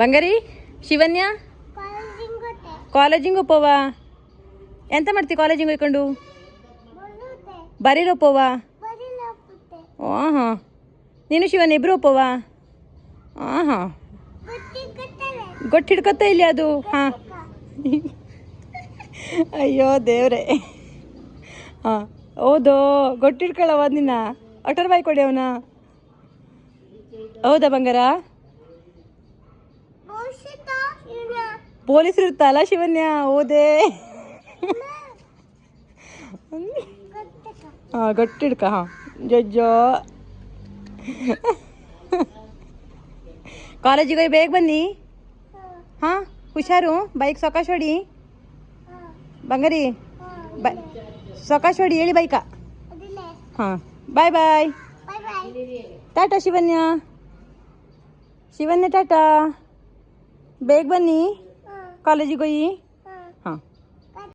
ಬಂಗಾರಿ, ಶಿವನ್ಯ? ಕಾಲೇಜಿಂಗ್ ಒಪ್ಪವ? ಎಂತ ಮಾಡ್ತಿ ಕಾಲೇಜಿಂಗ್ ಹೋಯ್ಕೊಂಡು? ಒಪ್ಪವ? ಹಾಂ ಹಾಂ ನೀನು ಶಿವನ್ ಇಬ್ರು ಒಪ್ಪವ? ಹಾಂ ಹಾಂ ಗೊತ್ತು ಹಿಡ್ಕೊತ ಇಲ್ಲಿ ಅದು? ಹಾಂ. ಅಯ್ಯೋ ದೇವ್ರೆ. ಹಾಂ. ಹೌದು ಹಿಡ್ಕೊಳ್ಳವ ನಿನ್ನ ಅಟರ್ ಬಾಯ್ ಕೊಡಿ ಅವನ. ಹೌದಾ ಬಂಗಾರ? ಪೊಲೀಸರು ಇರ್ತಲ್ಲ ಶಿವನ್ಯ ಓದೆ. ಹಾಂ ಗಟ್ಟಿ ಹಿಡ್ಕ ಹಾಂ. ಜಜ್ಜೋ. ಕಾಲೇಜಿಗೆ ಹೋಗಿ ಬೇಗ ಬನ್ನಿ. ಹಾಂ ಹುಷಾರು. ಬೈಕ್ ಸೊಕಾಶ್ ಹೊಡಿ. ಬಂಗಾರಿ. ಬೈ ಸೊಕಾಶ್ ಹೊಡಿ ಹೇಳಿ ಬೈಕ. ಹಾಂ ಬಾಯ್ ಬಾಯ್. ಟಾಟಾ ಶಿವನ್ಯ. ಶಿವನ್ಯ ಟಾಟಾ. ಬೇಗ ಬನ್ನಿ ಕಾಲೇಜಿಗೆ ಹೋಗಿ